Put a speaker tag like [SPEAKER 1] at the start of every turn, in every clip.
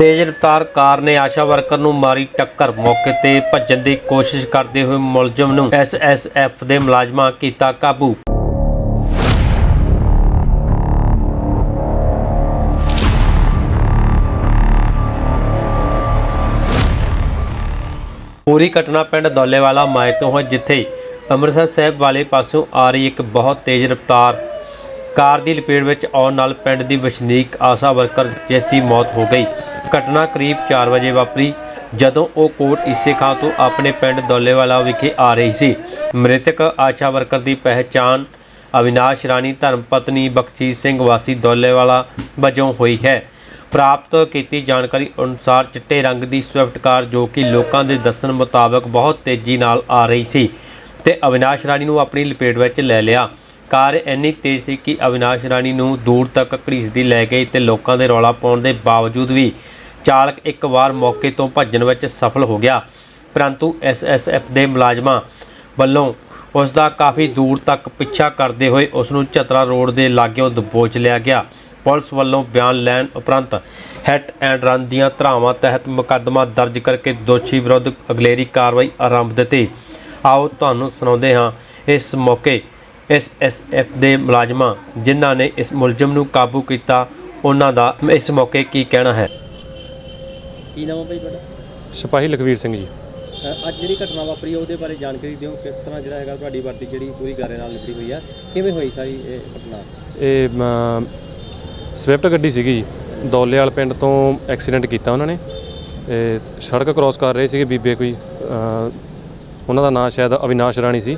[SPEAKER 1] ਤੇਜ਼ ਰਫ਼ਤਾਰ ਕਾਰ ਨੇ ਆਸ਼ਾ ਵਰਕਰ ਨੂੰ ਮਾਰੀ ਟੱਕਰ। ਮੌਕੇ ਤੇ ਭੱਜਣ ਦੀ ਕੋਸ਼ਿਸ਼ ਕਰਦੇ ਹੋਏ ਮੁਲਜ਼ਮ ਨੂੰ ਐਸਐਸਐਫ ਦੇ ਮੁਲਾਜ਼ਮਾਂ ਕੀਤਾ ਕਾਬੂ। ਪੂਰੀ ਘਟਨਾ ਪਿੰਡ ਦੌਲੇਵਾਲਾ ਮਾਇ ਤੋਂ ਹੈ, ਜਿੱਥੇ ਅੰਮ੍ਰਿਤਸਰ ਸਾਹਿਬ ਵਾਲੇ ਪਾਸੋਂ ਆ ਰਹੀ ਇੱਕ ਬਹੁਤ ਤੇਜ਼ ਰਫ਼ਤਾਰ ਕਾਰ ਦੀ ਲਪੇਟ ਵਿੱਚ ਆਉਣ ਨਾਲ ਪਿੰਡ ਦੀ ਵਸਨੀਕ ਆਸ਼ਾ ਵਰਕਰ ਜਿਸ ਦੀ ਮੌਤ ਹੋ ਗਈ। ਘਟਨਾ ਕਰੀਬ 4 ਵਜੇ ਵਾਪਰੀ, ਜਦੋਂ ਉਹ ਕੋਟ ਈਸੇ ਖਾਂ ਤੋਂ ਆਪਣੇ ਪਿੰਡ ਦੌਲੇਵਾਲਾ ਵਿਖੇ ਆ ਰਹੀ ਸੀ। ਮ੍ਰਿਤਕ ਆਸ਼ਾ ਵਰਕਰ ਦੀ ਪਹਿਚਾਣ ਅਵਿਨਾਸ਼ ਰਾਣੀ ਧਰਮਪਤਨੀ ਬਖਸ਼ੀਸ਼ ਸਿੰਘ ਵਾਸੀ ਦੌਲੇਵਾਲਾ ਵਜੋਂ ਹੋਈ ਹੈ। ਪ੍ਰਾਪਤ ਕੀਤੀ ਜਾਣਕਾਰੀ ਅਨੁਸਾਰ ਚਿੱਟੇ ਰੰਗ ਦੀ ਸਵਿਫਟ ਕਾਰ ਜੋ ਕਿ ਲੋਕਾਂ ਦੇ ਦੱਸਣ ਮੁਤਾਬਕ ਬਹੁਤ ਤੇਜ਼ੀ ਨਾਲ ਆ ਰਹੀ ਸੀ ਤੇ ਅਵਿਨਾਸ਼ ਰਾਣੀ ਨੂੰ ਆਪਣੀ ਲਪੇਟ ਵਿੱਚ ਲੈ ਲਿਆ। ਕਾਰ ਇੰਨੀ ਤੇਜ਼ ਸੀ ਕਿ ਅਵਿਨਾਸ਼ ਰਾਣੀ ਨੂੰ ਦੂਰ ਤੱਕ ਘੜੀਸਦੀ ਲੈ ਗਈ ਤੇ ਲੋਕਾਂ ਦੇ ਰੌਲਾ ਪਾਉਣ ਦੇ ਬਾਵਜੂਦ ਵੀ ਚਾਲਕ ਇੱਕ ਵਾਰ ਮੌਕੇ ਤੋਂ ਭੱਜਣ ਵਿੱਚ ਸਫਲ ਹੋ ਗਿਆ। ਪਰੰਤੂ ਐਸਐਸਐਫ ਦੇ ਮੁਲਾਜ਼ਮਾਂ ਵੱਲੋਂ ਉਸ ਦਾ ਕਾਫੀ ਦੂਰ ਤੱਕ ਪਿੱਛਾ ਕਰਦੇ ਹੋਏ ਉਸ ਨੂੰ ਚਤਰਾ ਰੋਡ ਦੇ ਲਾਗਿਓਂ ਦਬੋਚ ਲਿਆ ਗਿਆ। ਪੁਲਿਸ ਵੱਲੋਂ ਬਿਆਨ ਲੈਣ ਉਪਰੰਤ ਹੈਟ ਐਂਡ ਰਨ ਦੀਆਂ ਧਾਰਾਵਾਂ ਤਹਿਤ ਮੁਕੱਦਮਾ ਦਰਜ ਕਰਕੇ ਦੋਸ਼ੀ ਵਿਰੁੱਧ ਅਗਲੇਰੀ ਕਾਰਵਾਈ ਆਰੰਭ ਦਿੱਤੀ। ਆਓ ਤੁਹਾਨੂੰ ਸੁਣਾਉਂਦੇ ਹਾਂ ਇਸ ਮੌਕੇ ਇਸ ਐਫ ਦੇ ਮੁਲਾਜ਼ਮਾਂ ਜਿਨ੍ਹਾਂ ਨੇ ਇਸ ਮੁਲਜ਼ਮ ਨੂੰ ਕਾਬੂ ਕੀਤਾ। ਉਹਨਾਂ ਦਾ ਇਸ ਮੌਕੇ ਕੀ ਕਹਿਣਾ ਹੈ?
[SPEAKER 2] ਕੀ ਨਾਮ ਹੈ ਭਾਈ ਤੁਹਾਡਾ?
[SPEAKER 3] ਸਿਪਾਹੀ ਲਖਵੀਰ ਸਿੰਘ ਜੀ।
[SPEAKER 2] ਅ, ਅੱਜ ਜਿਹੜੀ ਘਟਨਾ ਵਾਪਰੀ ਹੈ ਉਹਦੇ ਬਾਰੇ ਜਾਣਕਾਰੀ ਦਿਓ ਕਿਸ ਤਰ੍ਹਾਂ ਜਿਹੜਾ ਹੈਗਾ ਤੁਹਾਡੀ ਵਰਦੀ ਜਿਹੜੀ ਪੂਰੀ ਗਾਰੇ ਨਾਲ ਨਿਬੜੀ ਹੋਈ ਹੈ ਕਿਵੇਂ ਹੋਈ ਸਾਰੀ ਇਹ ਘਟਨਾ?
[SPEAKER 3] ਇਹ ਸਵਿਫਟ ਗੱਡੀ ਸੀਗੀ ਜੀ। ਦੌਲੇਵਾਲ ਪਿੰਡ ਤੋਂ ਐਕਸੀਡੈਂਟ ਕੀਤਾ ਉਹਨਾਂ ਨੇ। ਇਹ ਸੜਕ ਕ੍ਰਾਸ ਕਰ ਰਹੇ ਸੀਗੇ ਬੀਬੇ ਕੋਈ ਉਹਨਾਂ ਦਾ ਨਾਮ ਸ਼ਾਇਦ ਅਵਿਨਾਸ਼ ਰਾਣੀ ਸੀ।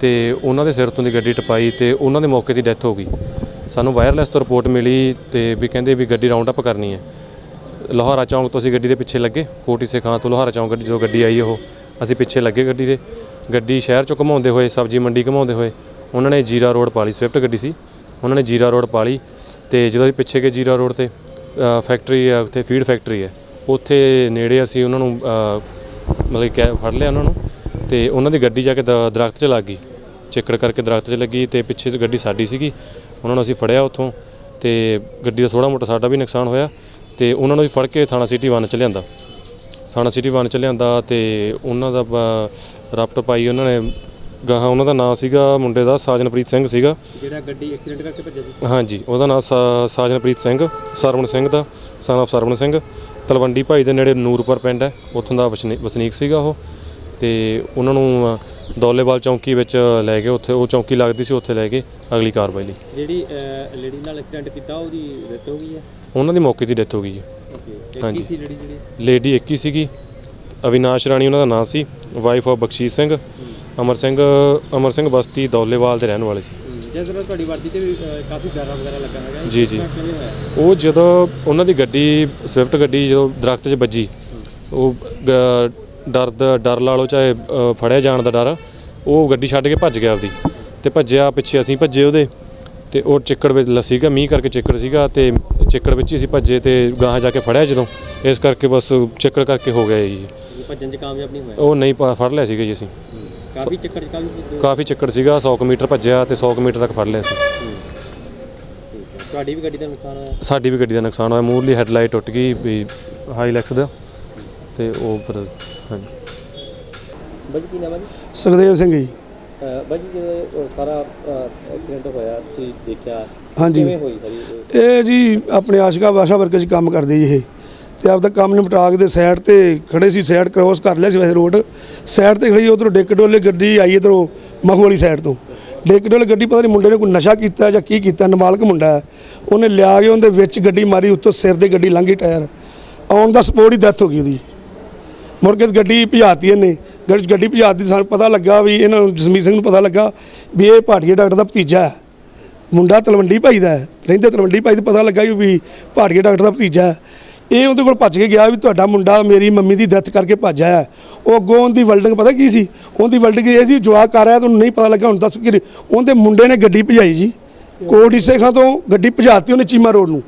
[SPEAKER 3] ਤੇ ਉਹਨਾਂ ਦੇ ਸਿਰ ਤੋਂ ਦੀ ਗੱਡੀ ਟਪਾਈ ਤੇ ਉਹਨਾਂ ਦੇ ਮੌਕੇ 'ਤੇ ਡੈਥ ਹੋ ਗਈ। ਸਾਨੂੰ ਵਾਇਰਲੈਸ ਤੋਂ ਰਿਪੋਰਟ ਮਿਲੀ ਤੇ ਵੀ ਕਹਿੰਦੇ ਵੀ ਗੱਡੀ ਰਾਉਂਡ ਅਪ ਕਰਨੀ ਹੈ। ਲੋਹਾਰਾ ਚੌਂਕ ਤੋਂ ਅਸੀਂ ਗੱਡੀ ਦੇ ਪਿੱਛੇ ਲੱਗੇ, ਕੋਟੀ ਸੇ ਖਾਂ ਤੋਂ ਲੋਹਾਰਾ ਚੌਂਕ ਗੱਡੀ, ਜਦੋਂ ਗੱਡੀ ਆਈ ਉਹ, ਅਸੀਂ ਪਿੱਛੇ ਲੱਗੇ ਗੱਡੀ ਦੇ। ਗੱਡੀ ਸ਼ਹਿਰ ਚੋਂ ਘਮਾਉਂਦੇ ਹੋਏ, ਸਬਜ਼ੀ ਮੰਡੀ ਘਮਾਉਂਦੇ ਹੋਏ, ਉਹਨਾਂ ਨੇ ਜੀਰਾ ਰੋਡ ਪਾਲੀ ਸਵਿਫਟ ਗੱਡੀ ਸੀ। ਉਹਨਾਂ ਨੇ ਜੀਰਾ ਰੋਡ ਪਾਲੀ ਤੇ ਜਦੋਂ ਅਸੀਂ ਪਿੱਛੇ ਗਏ ਜੀਰਾ ਰੋਡ ਤੇ ਫੈਕਟਰੀ ਹੈ ਉੱਥੇ ਫੀਡ ਫੈਕਟਰੀ ਹੈ ਉੱਥੇ ਨੇੜੇ ਅਸੀਂ ਉਹਨਾਂ ਨੂੰ ਮਤਲਬ ਕਿ ਫੜ ਲਿਆ ਉਹਨਾਂ ਨੂੰ ਤੇ ਉਹਨਾਂ ਦੀ ਗੱਡੀ ਜਾ ਕੇ ਦ- ਦਰਖਤ 'ਚ ਲੱਗ ਗਈ। ਚਿੱਕੜ ਕਰਕੇ ਦਰਖਤ 'ਚ ਲੱਗੀ ਤੇ ਪਿੱਛੇ ਗੱਡੀ ਸਾਡੀ ਸੀਗੀ। ਉਹਨਾਂ ਨੂੰ ਅਸੀਂ ਫੜਿਆ ਉੱਥੋਂ ਤੇ ਗੱਡੀ ਦਾ ਥੋੜਾ ਮੋਟਾ ਸਾਡਾ ਵੀ ਨੁਕਸਾਨ ਹੋਇਆ। ਤੇ ਉਹਨਾਂ ਨੂੰ ਵੀ ਫੜ ਕੇ ਥਾਣਾ ਸਿਟੀ 1 ਚ ਲਿਆਂਦਾ। ਥਾਣਾ ਸਿਟੀ 1 ਚ ਲਿਆਂਦਾ ਤੇ ਉਹਨਾਂ ਦਾ ਰਪਟ ਪਾਈ ਉਹਨਾਂ ਨੇ। ਗਾਹਾਂ ਉਹਨਾਂ ਦਾ ਨਾਮ ਸੀਗਾ ਮੁੰਡੇ ਦਾ ਸਾਜਨਪ੍ਰੀਤ ਸਿੰਘ ਸੀਗਾ।
[SPEAKER 2] ਜਿਹੜਾ ਗੱਡੀ ਐਕਸੀਡੈਂਟ ਕਰਕੇ ਭੱਜਿਆ ਸੀ।
[SPEAKER 3] ਹਾਂਜੀ ਉਹਦਾ ਨਾਮ ਸਾਜਨਪ੍ਰੀਤ ਸਿੰਘ ਸਰਵਣ ਸਿੰਘ ਦਾ son of ਸਰਵਣ ਸਿੰਘ। ਤਲਵੰਡੀ ਭਾਈ ਦੇ ਨੇੜੇ ਨੂਰਪੁਰ ਪਿੰਡ ਹੈ ਉੱਥੋਂ ਦਾ ਵਸਨੀ- ਵਸਨੀਕ ਸੀਗਾ ਉਹ। ਤੇ ਉਹਨਾਂ ਨੂੰ ਦੌਲੇਵਾਲ ਚੌਂਕੀ ਵਿੱਚ ਲੈ ਗਏ ਉੱਥੇ ਉਹ ਚੌਂਕੀ ਲੱਗਦੀ ਸੀ ਉੱਥੇ ਲੈ ਗਏ ਅਗਲੀ ਕਾਰਵਾਈ ਲਈ।
[SPEAKER 2] ਜਿਹੜੀ ਲੇਡੀ ਨਾਲ ਐਕਸੀਡੈਂਟ ਕੀਤਾ ਉਹਦੀ ਡੈਥ ਹੋ ਗਈ ਹੈ।
[SPEAKER 3] ਉਹਨਾਂ ਦੀ ਮੌਕੇ 'ਤੇ ਡੈਥ ਹੋ ਗਈ ਜੀ। ਹਾਂਜੀ।
[SPEAKER 2] ਸੀ ਲੇਡੀ ਜਿਹੜੀ?
[SPEAKER 3] ਲੇਡੀ ਇੱਕ ਹੀ ਸੀਗੀ। ਅਵਿਨਾਸ਼ ਰਾਣੀ ਉਹਨਾਂ ਦਾ ਨਾਮ ਸੀ। Wife of Bakhshish Singh. ਅਮਰ ਸਿੰਘ ਅਮਰ ਸਿੰਘ ਬਸਤੀ ਦੌਲੇਵਾਲ ਦੇ ਰਹਿਣ ਵਾਲੇ ਸੀ।
[SPEAKER 2] ਜਿਸ ਤਰ੍ਹਾਂ ਤੁਹਾਡੀ ਵਰਦੀ ਤੇ ਵੀ ਅ, ਕਾਫੀ ਗਾਰਾ ਵਗੈਰਾ ਲੱਗਾ ਹੈਗਾ ਇਹ
[SPEAKER 3] ਜੀ, ਜੀ।
[SPEAKER 2] ਤਰ੍ਹਾਂ ਕਿਵੇਂ ਹੋਇਆ?
[SPEAKER 3] ਉਹ ਜਦੋਂ ਉਹਨਾਂ ਦੀ ਗੱਡੀ ਸਵਿਫਟ ਗੱਡੀ ਜਦੋਂ ਦਰਖਤ 'ਚ ਵੱਜੀ ਉਹ ਗ- ਡਰ ਦਾ ਡਰ ਲਾ ਲਓ ਚਾਹੇ ਅ, ਫੜਿਆ ਜਾਣ ਦਾ ਡਰ ਉਹ ਗੱਡੀ ਛੱਡ ਕੇ ਭੱਜ ਗਿਆ ਆਪਦੀ। ਤੇ ਭੱਜਿਆ ਪਿੱਛੇ ਅਸੀਂ ਭੱਜੇ ਉਹਦੇ। ਤੇ ਉਹ ਚਿੱਕੜ ਵਿੱਚ ਲ- ਸੀਗਾ ਮੀਂਹ ਕਰਕੇ ਚਿੱਕੜ ਸੀਗਾ ਤੇ ਚਿੱਕੜ ਵਿੱਚ ਹੀ ਅਸੀਂ ਭੱਜੇ ਤੇ ਗਾਹਾਂ ਜਾ ਕੇ ਫੜਿਆ ਜਦੋਂ। ਇਸ ਕਰਕੇ ਬਸ ਚਿੱਕੜ ਕਰਕੇ ਹੋ ਗਿਆ ਜੀ।
[SPEAKER 2] ਇਹ ਭੱਜਣ 'ਚ ਕਾਮਯਾਬ ਨਹੀਂ ਹੋਇਆ?
[SPEAKER 3] ਉਹ ਨਹੀਂ ਪਾ- ਫੜ ਲਿਆ ਸੀਗਾ ਜੀ ਅਸੀਂ।
[SPEAKER 2] ਕਾਫੀ ਚੱਕਰ 'ਚ ਕਾਫੀ
[SPEAKER 3] ਕਾਫੀ ਚਿੱਕੜ ਸੀਗਾ 100 ਕੁ ਮੀਟਰ ਭੱਜਿਆ ਤੇ 100 ਕੁ ਮੀਟਰ ਤੱਕ ਫੜ ਲਿਆ ਸੀ
[SPEAKER 2] ਠੀਕ ਹੈ। ਤੁਹਾਡੀ ਵੀ ਗੱਡੀ ਦਾ ਨੁਕਸਾਨ ਹੋਇਆ?
[SPEAKER 3] ਸਾਡੀ ਵੀ ਗੱਡੀ ਦਾ ਨੁਕਸਾਨ ਹੋਇਆ। ਮੂਰਲੀ ਹੈਡਲਾਈਟ ਟੁੱਟ ਗਈ ਵੀ ਹਾਈਲੈਕਸ ਦਾ ਤੇ ਉਹ ਫਿਰ ਹਾਂਜੀ।
[SPEAKER 2] ਬਾਜੀ ਕੀ ਨਾਮ ਹੈ ਜੀ?
[SPEAKER 4] ਸੁਖਦੇਵ ਸਿੰਘ ਜੀ।
[SPEAKER 2] ਬਾਜੀ ਜਦੋਂ ਸਾਰਾ ਐਕਸੀਡੈਂਟ ਹੋਇਆ ਤੁਸੀਂ ਦੇਖਿਆ
[SPEAKER 4] ਹਾਂਜੀ।
[SPEAKER 2] ਕਿਵੇਂ ਹੋਈ ਸਾਰੀ ਇਹ?
[SPEAKER 4] ਜੀ ਆਪਣੇ ਆਸ਼ਿਕਾ ਬਾਸ਼ਾ ਵਰਕਰ 'ਚ ਕੰਮ ਕਰਦੇ ਜੀ ਇਹ। ਤੇ ਆਪਦਾ ਕੰਮ ਨਿਪਟਾ ਕੇ ਦੇ ਸਾਈਡ ਤੇ ਖੜੇ ਸੀ ਸਾਈਡ ਕ੍ਰੋਸ ਕਰ ਲਿਆ ਸੀ ਵੈਸੇ ਰੋਡ ਸਾਈਡ ਤੇ ਖੜੀ ਉਧਰੋਂ ਡਿੱਕ ਡੋਲੇ ਗੱਡੀ ਆਈ ਇਧਰੋਂ ਮਖੂ ਵਾਲੀ ਸਾਈਡ ਤੋਂ। ਡਿੱਕ ਡੋਲੇ ਗੱਡੀ ਪਤਾ ਨਹੀਂ ਮੁੰਡੇ ਨੇ ਕੋਈ ਨਸ਼ਾ ਕੀਤਾ ਜਾਂ ਕੀ ਕੀਤਾ ਨਾਬਾਲਗ ਮੁੰਡਾ ਉਹਨੇ ਲਿਆ ਕੇ ਉਹਦੇ ਵਿੱਚ ਗੱਡੀ ਮਾਰੀ ਉੱਤੋਂ ਸਿਰ ਦੇ ਗੱਡੀ ਲੰਘੀ ਟਾਇਰ। ਆਉਣ ਦਾ ਸਪੋਰਟ ਹੀ ਡੈਥ ਹੋ ਗਈ ਉਹਦੀ। ਮੁੜ ਕੇ ਗੱਡੀ ਭਜਾਤੀ ਇਹਨੇ। ਗੱਡੀ ਗੱਡੀ ਭਜਾਤੀ ਸਾਨੂੰ ਪਤਾ ਲੱਗਾ ਵੀ ਇਹਨਾਂ ਨੂੰ, ਜਸਮੀਤ ਸਿੰਘ ਨੂੰ ਪਤਾ ਲੱਗਾ ਵੀ ਇਹ ਭਾਟੀਆ ਡਾਕਟਰ ਦਾ ਭਤੀਜਾ ਹੈ। ਮੁੰਡਾ ਤਲਵੰਡੀ ਭਾਈ ਦਾ ਹੈ। ਰਹਿੰਦੇ ਤਲਵੰਡੀ ਭਾਈ ਤੇ ਪਤਾ ਲੱਗਾ ਵੀ ਵੀ ਭਾਟੀਏ ਡਾਕਟਰ ਦਾ ਭਤੀਜਾ ਹੈ। ਇਹ ਉਹਦੇ ਕੋਲ ਭੱਜ ਕੇ ਗਿਆ ਵੀ ਤੁਹਾਡਾ ਮੁੰਡਾ ਮੇਰੀ ਮੰਮੀ ਦੀ ਡੈਥ ਕਰਕੇ ਭੱਜ ਆਇਆ ਉਹ ਅੱਗੋਂ ਉਹਦੀ ਵੈਲਡਿੰਗ ਪਤਾ ਕੀ ਸੀ? ਉਹਦੀ ਵੈਲਡਿੰਗ ਇਹ ਸੀ, ਜਵਾਕ ਕਰ ਰਿਹਾ ਤੁਹਾਨੂੰ ਨਹੀਂ ਪਤਾ ਲੱਗਾ, ਹੁਣ ਦੱਸ ਕਿ ਉਹਦੇ ਮੁੰਡੇ ਨੇ ਗੱਡੀ ਭਜਾਈ ਜੀ। ਕੋਟ ਇਸੇ ਖਾਂ ਤੋਂ ਗੱਡੀ ਭਜਾਤੀ ਉਹਨੇ ਚੀਮਾ ਰੋਡ ਨੂੰ।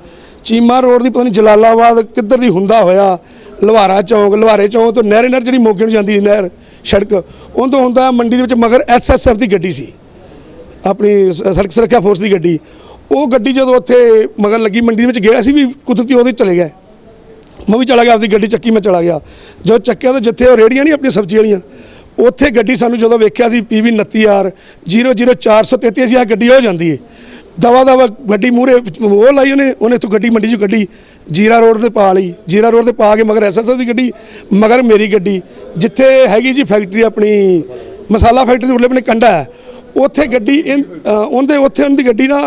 [SPEAKER 4] ਚੀਮਾ ਰੋਡ ਦੀ ਪਤਾ ਨਹੀਂ ਜਲਾਲਾਬਾਦ ਕਿੱਧਰ ਦੀ ਹੁੰਦਾ ਹੋਇਆ ਲਵਾਰਾ ਚੌਂਕ ਲਵਾਰੇ ਚੌਂਕ ਤੋਂ ਨਹਿਰੇ ਨਹਿਰ ਜਿਹੜੀ ਮੋਗੇ ਨੂੰ ਜਾਂਦੀ ਨਹਿਰ, ਸੜਕ ਉਹ ਤੋਂ ਹੁੰਦਾ ਮੰਡੀ ਦੇ ਵਿੱਚ ਮਗਰ ਐਸਐਸਐਫ ਦੀ ਗੱਡੀ ਸੀ, ਆਪਣੀ ਸ- ਸੜਕ ਸੁਰੱਖਿਆ ਫੋਰਸ ਦੀ ਗੱਡੀ। ਉਹ ਗੱਡੀ ਜਦੋਂ ਉੱਥੇ ਮਗਰ ਲੱਗੀ, ਮੰਡੀ ਦੇ ਵਿੱਚ ਗਿਆ ਸੀ ਵੀ ਕੁਦਰਤੀ ਉਹਦੇ ਚਲੇ ਗਏ। ਮੈਂ ਵੀ ਚਲਾ ਗਿਆ, ਆਪਦੀ ਗੱਡੀ ਚੱਕੀ, ਮੈਂ ਚਲਾ ਗਿਆ। ਜਦੋਂ ਚੱਕਿਆ ਤਾਂ ਜਿੱਥੇ ਉਹ ਰੇੜੀਆਂ ਨਹੀਂ ਆਪਣੀਆਂ ਸਬਜ਼ੀ ਵਾਲੀਆਂ, ਉੱਥੇ ਗੱਡੀ ਸਾਨੂੰ ਜਦੋਂ ਵੇਖਿਆ ਸੀ ਪੀਵੀ 29R 00433 ਅਸੀਂ ਆ ਗੱਡੀ ਹੋ ਜਾਂਦੀ ਏ। ਦਵਾ ਦਵਾ ਗੱਡੀ ਮੂਰੇ ਉਹ ਲਾਈ ਉਹਨੇ ਉਹਨੇ ਤੋਂ ਗੱਡੀ ਮੰਡੀ 'ਚ ਕੱਢੀ ਜੀਰਾ ਰੋਡ ਤੇ ਪਾ ਲਈ ਜੀਰਾ ਰੋਡ ਤੇ ਪਾ ਕੇ ਮਗਰ ਐਸਐਸਐਫ ਦੀ ਗੱਡੀ ਮਗਰ ਮੇਰੀ ਗੱਡੀ ਜਿੱਥੇ ਹੈਗੀ ਜੀ ਫੈਕਟਰੀ ਆਪਣੀ ਮਸਾਲਾ ਫੈਕਟਰੀ ਦੇ ਉਰਲੇ ਆਪਣੇ ਕੰਡਾ ਹੈ ਉੱਥੇ ਗੱਡੀ ਇਨ- ਉਹਦੇ ਉੱਥੇ ਉਹਦੀ ਗੱਡੀ ਨਾ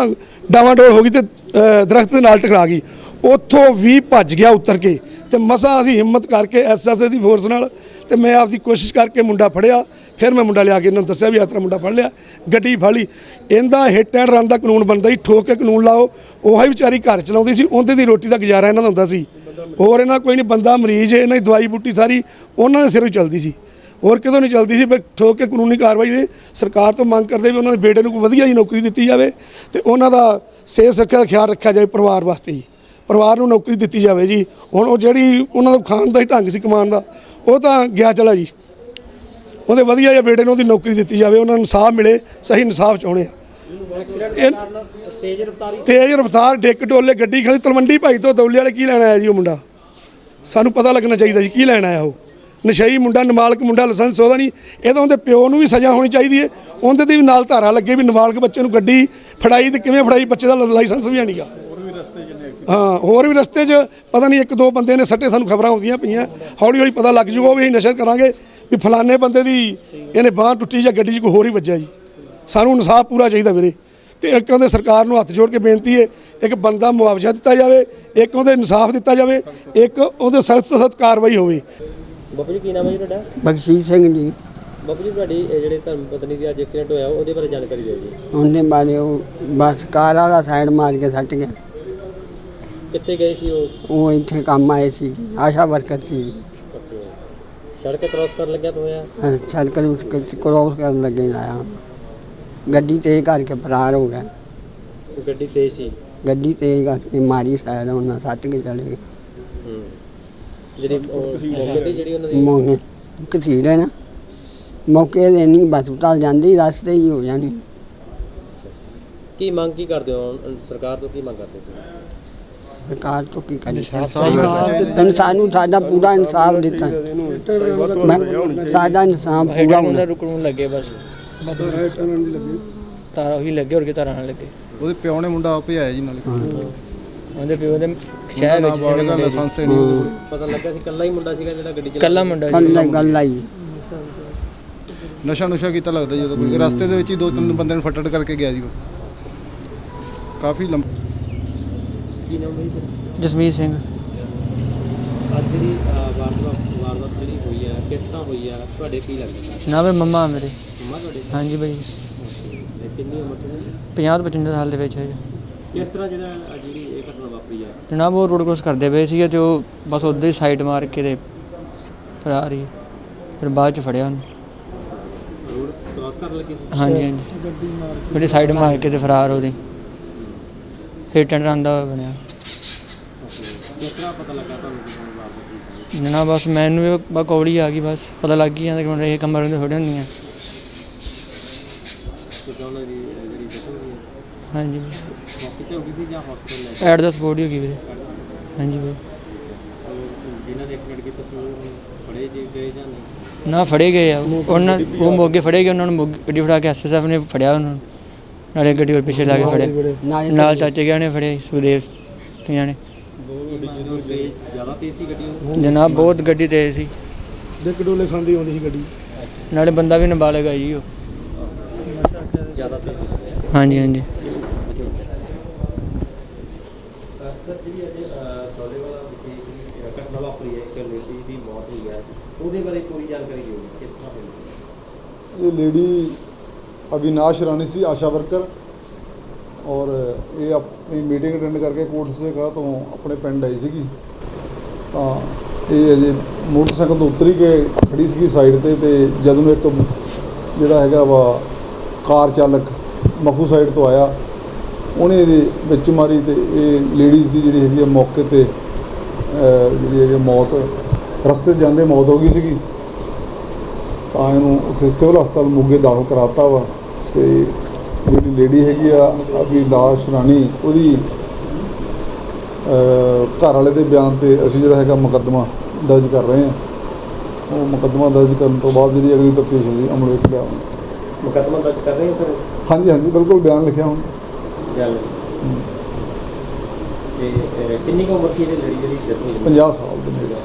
[SPEAKER 4] ਡਾਵਾਂਡੋਲ ਹੋ ਗਈ ਤੇ ਅ, ਦਰਖਤ ਦੇ ਨਾਲ ਟਕਰਾ ਗਈ ਉੱਥੋਂ ਵੀ ਭੱਜ ਗਿਆ ਉਤਰ ਕੇ ਤੇ ਮਸਾਂ ਅਸੀਂ ਹਿੰਮਤ ਕਰਕੇ ਐਸਐਸਏ ਦੀ ਫੋਰਸ ਨਾਲ ਤੇ ਮੈਂ ਆਪਦੀ ਕੋਸ਼ਿਸ਼ ਕਰਕੇ ਮੁੰਡਾ ਫੜਿਆ ਫਿਰ ਮੈਂ ਮੁੰਡਾ ਲਿਆ ਕੇ ਇਹਨਾਂ ਨੂੰ ਦੱਸਿਆ ਵੀ ਆਤਰਾ ਮੁੰਡਾ ਫੜ ਲਿਆ, ਗੱਡੀ ਫੜ। ਲਈ ਇਹਦਾ ਹਿੱਟ ਐਂਡ ਰਨ ਦਾ ਕਾਨੂੰਨ ਬਣਦਾ ਹੀ ਠੋਕ ਕੇ ਕਾਨੂੰਨ ਲਾਓ। ਉਹੀ ਵਿਚਾਰੀ ਘਰ ਚਲਾਉਂਦੀ ਸੀ, ਉਹਦੇ ਦੀ ਰੋਟੀ ਦਾ ਗੁਜ਼ਾਰਾ ਇਹਨਾਂ ਦਾ ਹੁੰਦਾ ਸੀ। ਹੋਰ ਇਹਨਾਂ ਕੋਈ ਨਹੀਂ, ਬੰਦਾ ਮਰੀਜ਼ ਇਹਨਾਂ ਦੀ ਦਵਾਈ ਬੂਟੀ ਸਾਰੀ ਉਹਨਾਂ ਦੇ ਸਿਰੋਂ ਚੱਲਦੀ ਸੀ। ਹੋਰ ਕਿਤੋਂ ਨਹੀਂ ਚੱਲਦੀ ਸੀ, ਵੀ ਠੋਕ ਕੇ ਕਾਨੂੰਨੀ ਕਾਰਵਾਈ ਨੇ ਸਰਕਾਰ ਤੋਂ ਮੰਗ ਕਰਦੇ ਵੀ ਉਹਨਾਂ ਦੇ ਬੇਟੇ ਨੂੰ ਕੋਈ ਵਧੀਆ ਜੀ ਨੌਕਰੀ ਦਿੱਤੀ ਜਾਵੇ ਤੇ ਉਹਨਾਂ ਦਾ ਸਿਹਤ ਸੁਰੱਖਿਆ ਦਾ ਖਿਆਲ ਰੱਖਿਆ ਜਾਵੇ ਪਰਿਵਾਰ ਵਾਸਤੇ ਜੀ। ਪਰਿਵਾਰ ਨੂੰ ਨੌਕਰੀ ਦਿੱਤੀ ਜਾਵੇ ਜੀ। ਹੁਣ ਉਹ ਜਿਹੜੀ ਉਹਨਾਂ ਦਾ ਖਾਣ ਦਾ ਹੀ ਢੰਗ ਸੀ ਕਮਾਉਣ ਦਾ, ਉਹ ਤਾਂ ਗਿਆ ਚਲਾ ਜੀ। ਉਹਦੇ ਵਧੀਆ ਜਿਹਾ ਬੇਟੇ ਨੂੰ ਉਹਦੀ ਨੌਕਰੀ ਦਿੱਤੀ ਜਾਵੇ ਉਹਨਾਂ ਨੂੰ ਇਨਸਾਫ ਮਿਲੇ ਸਹੀ ਇਨਸਾਫ ਚਾਹੁੰਦੇ ਆ।
[SPEAKER 2] ਤੇਜ਼ ਰਫ਼ਤਾਰੀ
[SPEAKER 4] ਤੇਜ਼ ਰਫ਼ਤਾਰ ਡਿੱਕ ਡੋਲੇ ਗੱਡੀ ਖਾਲੀ ਤਲਵੰਡੀ ਭਾਈ ਤੋਂ ਦੌਲੇ ਵਾਲੇ ਕੀ ਲੈਣ ਆਇਆ ਜੀ ਉਹ ਮੁੰਡਾ? ਸਾਨੂੰ ਪਤਾ ਲੱਗਣਾ ਚਾਹੀਦਾ ਜੀ ਕੀ ਲੈਣ ਆਇਆ ਉਹ? ਨਸ਼ਈ ਮੁੰਡਾ ਨਾਬਾਲਗ ਮੁੰਡਾ ਲਾਇਸੈਂਸ ਉਹਦਾ ਨਹੀਂ। ਇਹ ਤਾਂ ਉਹਦੇ ਪਿਓ ਨੂੰ ਵੀ ਸਜ਼ਾ ਹੋਣੀ ਚਾਹੀਦੀ ਹੈ ਉਹਦੇ ਤੇ ਵੀ ਨਾਲ ਧਾਰਾ ਲੱਗੇ ਵੀ ਨਾਬਾਲਗ ਬੱਚੇ ਨੂੰ ਗੱਡੀ ਫੜਾਈ ਤੇ ਕਿਵੇਂ ਫੜਾਈ ਬੱਚੇ ਦਾ ਲਾਇਸੈਂਸ ਵੀ ਨਹੀਂਗਾ ਹਾਂ ਹੋਰ ਵੀ ਰਸਤੇ 'ਚ ਪਤਾ ਨਹੀਂ ਇੱਕ ਦੋ ਬੰਦੇ ਨੇ ਸੱਟੇ ਸਾਨੂੰ ਖਬਰਾਂ ਆਉਂਦੀਆਂ ਪਈਆਂ। ਹੌਲੀ ਹੌਲੀ ਪਤਾ ਲੱਗ ਜੂਗਾ ਉਹ ਵੀ ਅਸੀਂ ਨਸ਼ਰ ਕਰਾਂਗੇ। ਵੀ ਫਲਾਣੇ ਬੰਦੇ ਦੀ ਇਹਨੇ ਬਾਹ ਟੁੱਟੀ ਜਾਂ ਗੱਡੀ 'ਚ ਕੋਈ ਹੋਰ ਹੀ ਵੱਜਿਆ ਜੀ। ਸਾਨੂੰ ਇਨਸਾਫ ਪੂਰਾ ਚਾਹੀਦਾ ਵੀਰੇ। ਤੇ ਇੱਕ ਉਹਦੇ ਸਰਕਾਰ ਨੂੰ ਹੱਥ ਜੋੜ ਕੇ ਬੇਨਤੀ ਹੈ ਇੱਕ ਬੰਦਾ ਮੁਆਵਜ਼ਾ ਦਿੱਤਾ ਜਾਵੇ ਇੱਕ ਉਹਦੇ ਇਨਸਾਫ ਦਿੱਤਾ ਜਾਵੇ ਇੱਕ ਉਹਦੇ ਸਖਤ ਤੋਂ ਸਖਤ ਕਾਰਵਾਈ ਹੋਵੇ।
[SPEAKER 2] ਬਾਪੂ ਜੀ ਕੀ ਨਾਮ ਹੈ ਜੀ ਤੁਹਾਡਾ?
[SPEAKER 5] ਬਖਸ਼ੀਸ਼ ਸਿੰਘ ਜੀ।
[SPEAKER 2] ਬਾਪੂ ਜੀ ਤੁਹਾਡੀ ਇਹ ਜਿਹੜੇ ਧਰਮ ਪਤਨੀ ਦੀ ਅੱਜ ਐਕਸੀਡੈਂਟ ਹੋਇਆ ਉਹਦੇ ਬਾਰੇ ਜਾਣਕਾਰੀ ਦਿਓ ਜੀ।
[SPEAKER 5] ਉਹਨੇ ਬਾਰੇ ਉਹ ਬਸ ਕਾਰ ਵਾਲਾ ਸਾਈਡ ਮਾਰ ਕੇ ਸੱਟ ਗਿਆ।
[SPEAKER 2] ਕਿੱਥੇ ਗਏ ਸੀ ਉਹ?
[SPEAKER 5] ਉਹ ਇੱਥੇ ਕੰਮ ਆਏ ਸੀ ਆਸ਼ਾ ਵਰਕਰ ਸੀ।
[SPEAKER 2] ਸੜਕ ਕ੍ਰਾਸ ਕਰਨ ਲੱਗਿਆ ਤਾਂ ਹੋਇਆ
[SPEAKER 5] ਸੜਕ ਨੂੰ ਕ੍ਰੋਸ ਕਰਨ ਲੱਗੇ ਆਇਆ ਗੱਡੀ ਤੇਜ਼ ਕਰਕੇ ਫਰਾਰ ਹੋ ਗਿਆ।
[SPEAKER 2] ਗੱਡੀ ਤੇਜ਼ ਸੀ?
[SPEAKER 5] ਗੱਡੀ ਤੇਜ਼ ਕਰਕੇ ਮਾਰੀ ਸਾਈਡ ਉਹਨਾਂ ਸੱਟ ਕੇ ਚਲੇ ਗਏ।
[SPEAKER 2] ਹੂੰ। ਜਿਹੜੀ ਉਹ ਮੌਕੇ ਤੇ ਜਿਹੜੀ ਉਹਨਾਂ ਦੀ?
[SPEAKER 5] ਮੋਗੇ ਕਸੀੜੇ ਨਾ। ਮੌਕੇ ਦੇ ਨਹੀਂ ਹਸਪਤਾਲ ਜਾਂਦੀ ਰਸਤੇ ਹੀ ਹੋ ਜਾਣੀ।
[SPEAKER 2] ਕੀ ਮੰਗ ਕੀ ਕਰਦੇ ਹੋ ਸਰਕਾਰ ਤੋਂ ਕੀ ਮੰਗ ਕਰਦੇ ਹੋ
[SPEAKER 5] ਸਰਕਾਰ ਤੋਂ ਕੀ ਕਰੀ ਤਨ ਸਾਨੂੰ ਸਾਡਾ ਪੂਰਾ ਇਨਸਾਫ ਦਿੱਤਾ। ਮੈਂ- ਸਾਡਾ ਇਨਸਾਫ ਪੂਰਾ ਹੋਣਾ।
[SPEAKER 6] ਰੁਕਣ ਲੱਗੇ ਬਸ। ਤਾਰਾ ਉਹੀ ਲੱਗੇ ਹੋਰ ਕਿ ਤਾਰਾ ਨਾਲ ਲੱਗੇ?
[SPEAKER 7] ਉਹਦੇ ਪਿਓ ਨੇ ਮੁੰਡਾ ਆਪੇ ਆਇਆ ਜੀ ਨਾਲੇ।
[SPEAKER 6] ਉਹਦੇ ਪਿਓ ਦੇ ਸ਼ਹਿਰ ਵਿੱਚ
[SPEAKER 7] ਨਾਬਾਲਗ ਦਾ
[SPEAKER 6] ਜਿਹੜੇ
[SPEAKER 7] ਲਾਇਸੈਂਸ ਹੀ ਨਹੀਂ ਉਹਦੇ ਕੋਲ।
[SPEAKER 2] ਪਤਾ ਲੱਗਾ ਸੀ ਕੱਲਾ ਹੀ ਮੁੰਡਾ ਸੀਗਾ ਜਿਹੜਾ ਗੱਡੀ ਚਲਾ
[SPEAKER 6] ਕੱਲਾ ਮੁੰਡਾ ਸੀ।
[SPEAKER 5] ਕੱਲ ਗੱਲ ਆਈ
[SPEAKER 7] ਨਸ਼ਾ ਨੁਸ਼ਾ ਕੀਤਾ ਲੱਗਦਾ ਜੀ ਉਹਦਾ ਕੋਈ। ਰਸਤੇ ਦੇ ਵਿੱਚ ਹੀ ਦੋ ਤਿੰਨ ਬੰਦੇ ਨੂੰ ਫੱਟੜ ਕਰਕੇ ਗਿਆ ਜੀ ਉਹ। ਕਾਫੀ ਲੰਬ
[SPEAKER 2] ਕੀ ਨਾਮ ਹੈ ਜੀ ਤੁਹਾਡਾ?
[SPEAKER 6] ਜਸਮੀਤ ਸਿੰਘ।
[SPEAKER 2] ਅੱਜ ਜਿਹੜੀ ਅਹ, ਵਾਰਦਾਤ ਵਾਰਦਾਤ ਜਿਹੜੀ ਹੋਈ ਹੈ ਕਿਸ ਤਰ੍ਹਾਂ ਹੋਈ ਹੈ ਤੁਹਾਡੇ ਕੀ ਲੱਗਦਾ?
[SPEAKER 6] ਨਾ ਵੇ ਮੰਮਾ ਮੇਰੇ।
[SPEAKER 2] ਮੰਮਾ ਤੁਹਾਡੇ?
[SPEAKER 6] ਹਾਂਜੀ
[SPEAKER 2] ਤੇ ਕਿੰਨੀ ਉਮਰ ਸੀ ਉਹਨਾਂ ਦੀ?
[SPEAKER 6] 50 ਤੋਂ 55 ਸਾਲ ਦੇ ਵਿੱਚ ਹੈ ਜੀ।
[SPEAKER 2] ਕਿਸ ਤਰ੍ਹਾਂ ਜਿਹੜਾ ਅੱਜ ਜਿਹੜੀ ਇਹ ਘਟਨਾ ਵਾਪਰੀ ਹੈ
[SPEAKER 6] ਜਨਾਬ ਉਹ ਰੋਡ ਕ੍ਰੋਸ ਕਰਦੇ ਪਏ ਸੀਗੇ ਤੇ ਉਹ ਬਸ ਉੱਧਰ ਹੀ ਸਾਈਡ ਮਾਰ ਕੇ ਤੇ ਫਰਾਰ ਹੀ। ਫਿਰ ਬਾਅਦ ਚ ਫੜਿਆ ਉਹਨੂੰ।
[SPEAKER 2] ਰੋਡ ਕ੍ਰਾਸ ਕਰਨ ਲੱਗੀ ਸੀ?
[SPEAKER 6] ਹਾਂਜੀ ਹਾਂਜੀ। ਗੱਡੀ ਸਾਈਡ ਮਾਰ ਕੇ ਤੇ ਫਰਾਰ ਉਹਦੀ ਹਿੱਟ ਐਂਡ ਰਨ ਦਾ ਬਣਿਆ।
[SPEAKER 2] ਕਿਸ ਤਰ੍ਹਾਂ ਪਤਾ ਲੱਗਾ ਤੁਹਾਨੂੰ ਕਿ ਹੁਣ ਵਾਰਦਾਤ ਹੋਈ ਸੀ
[SPEAKER 6] ਜਨਾਬ ਬਸ ਮੈਨੂੰ ਵੀ ਬਸ ਕੌੜੀ ਆ ਗਈ ਬਸ ਪਤਾ ਲੱਗ ਹੀ ਜਾਂਦਾ ਕਿ ਹੁਣ ਇਹ ਕਮਰ ਦੇ ਥੋੜੇ ਹੁੰਦੀਆਂ।
[SPEAKER 2] ਕਿ ਉਹਨਾਂ ਦੀ ਅਹ, ਜਿਹੜੀ ਡੈਥ ਹੋਈ ਹੈ।
[SPEAKER 6] ਹਾਂਜੀ।
[SPEAKER 2] ਮੌਕੇ ਤੇ ਹੋ ਗਈ ਸੀ ਜਾਂ ਹਸਪੀਟਲ ਲੈ ਕੇ?
[SPEAKER 6] ਐਟ ਦਾ ਸਪੋਰਟ ਹੀ ਹੋ ਗਈ ਵੀਰੇ। ਹਾਂਜੀ ਵੀਰੇ।
[SPEAKER 2] ਉਹ ਜਿਨ੍ਹਾਂ ਨੇ ਐਕਸੀਡੈਂਟ ਕੀਤਾ ਸੀ ਉਹ ਫੜੇ ਜੇ ਗਏ ਜਾਂ ਨਹੀਂ?
[SPEAKER 6] ਨਾ ਫੜੇ ਗਏ ਆ। ਉਹਨਾਂ ਉਹ ਮੋਗੇ ਫੜੇ ਗਏ ਉਹਨਾਂ ਨੂੰ ਮੋਗੇ ਗੱਡੀ ਫੜਾ ਕੇ ਐਸਐਸਐਫ ਨੇ ਫੜਿਆ ਉਹਨਾਂ ਨੂੰ। ਨਾਲੇ ਗੱਡੀ ਹੋਰ ਪਿੱਛੇ ਲਾ ਕੇ ਫੜਿਆ
[SPEAKER 5] ਨਾਲੇ
[SPEAKER 6] ਚਾਚੇ ਗਿਆ ਨੇ ਫੜੇ ਸੁਦੇਵ ਸਿੰਘਾਂ ਨੇ
[SPEAKER 2] ਜਦੋਂ ਤੇਜ਼ ਜ਼ਿਆਦਾ ਤੇਜ਼ ਸੀ ਗੱਡੀ ਉਹ?
[SPEAKER 6] ਜਨਾਬ ਬਹੁਤ ਗੱਡੀ ਤੇਜ਼ ਸੀ।
[SPEAKER 4] ਡਿੱਕ ਡੋਲੇ ਖਾਂਦੀ ਆਉਂਦੀ ਸੀ ਗੱਡੀ।
[SPEAKER 6] ਨਾਲੇ ਬੰਦਾ ਵੀ ਨਾਬਾਲਗ ਆ ਜੀ ਉਹ।
[SPEAKER 2] ਜ਼ਿਆਦਾ ਤੇਜ਼ ਸੀ।
[SPEAKER 6] ਹਾਂਜੀ ਹਾਂਜੀ।
[SPEAKER 2] ਸਰ ਜਿਹੜੀ ਅੱਜ ਦੌਲੇ ਵਾਲਾ ਵਿਖੇ ਜਿਹੜੀ ਘਟਨਾ ਵਾਪਰੀ ਹੈ ਇੱਕ ਲੇਡੀ ਦੀ ਮੌਤ ਹੋਈ ਹੈ। ਉਹਦੇ ਬਾਰੇ ਪੂਰੀ ਜਾਣਕਾਰੀ ਦਿਓ ਕਿਸ ਤਰ੍ਹਾਂ ਹੋਈ?
[SPEAKER 7] ਇਹ ਲੇਡੀ ਅਵਿਨਾਸ਼ ਰਾਣੀ ਸੀ, ਆਸ਼ਾ ਵਰਕਰ। ਔਰ ਇਹ ਆਪਣੀ ਮੀਟਿੰਗ ਅਟੈਂਡ ਕਰਕੇ ਕੋਰਟ ਸੇਗਾ ਤੋਂ ਆਪਣੇ ਪਿੰਡ ਆਈ ਸੀਗੀ। ਤਾਂ ਇਹ ਅਜੇ ਮੋਟਰਸਾਈਕਲ ਤੋਂ ਉਤਰੀ ਕੇ ਖੜੀ ਸੀਗੀ ਸਾਈਡ ਤੇ ਤੇ ਜਦ ਨੂੰ ਇੱਕ ਜਿਹੜਾ ਹੈਗਾ ਵਾ ਕਾਰ ਚਾਲਕ ਮਖੂ ਸਾਈਡ ਤੋਂ ਆਇਆ, ਉਹਨੇ ਇਹਦੇ ਵਿੱਚ ਮਾਰੀ ਤੇ ਇਹ ਲੇਡੀਜ਼ ਦੀ ਜਿਹੜੀ ਹੈਗੀ ਆ ਮੌਕੇ ਤੇ ਜਿਹੜੀ ਹੈਗੀ ਆ ਮੌਤ, ਰਸਤੇ ਜਾਂਦੇ ਮੌਤ ਹੋ ਗਈ ਸੀਗੀ। ਤਾਂ ਇਹਨੂੰ ਉੱਥੇ ਸਿਵਲ ਹਸਪਤਾਲ ਮੋਗੇ ਦਾਖਲ ਕਰਾਤਾ ਵਾ। ਤੇ ਜਿਹੜੀ ਲੇਡੀ ਹੈਗੀ ਆ ਅਭਿਲਾਸ਼ ਰਾਣੀ ਉਹਦੀ ਘਰ ਵਾਲੇ ਦੇ ਬਿਆਨ ਤੇ ਅਸੀਂ ਜਿਹੜਾ ਹੈਗਾ ਮੁਕੱਦਮਾ ਦਰਜ ਕਰ ਰਹੇ ਹਾਂ। ਉਹ ਮੁਕੱਦਮਾ ਦਰਜ ਕਰਨ ਤੋਂ ਬਾਅਦ ਜਿਹੜੀ ਅਗਲੀ ਤਫਤੀਸ਼ ਅਸੀਂ ਅਮਲ ਵਿੱਚ ਲਿਆਵਾਂਗੇ।
[SPEAKER 2] ਮੁਕੱਦਮਾ ਦਰਜ ਕਰ ਰਹੇ ਹੋ ਸਰ?
[SPEAKER 7] ਹਾਂਜੀ ਹਾਂਜੀ ਬਿਲਕੁਲ ਬਿਆਨ ਲਿਖਿਆ ਹੁਣ।
[SPEAKER 2] ਗੱਲ ਤੇ ਕਿੰਨੀ ਕੁ ਉਮਰ ਸੀ ਇਹਦੀ ਲੜੀ ਜਿਹੜੀ ਹੋਈ?
[SPEAKER 7] 50 ਸਾਲ ਦੇ ਨੇੜੇ ਸੀ।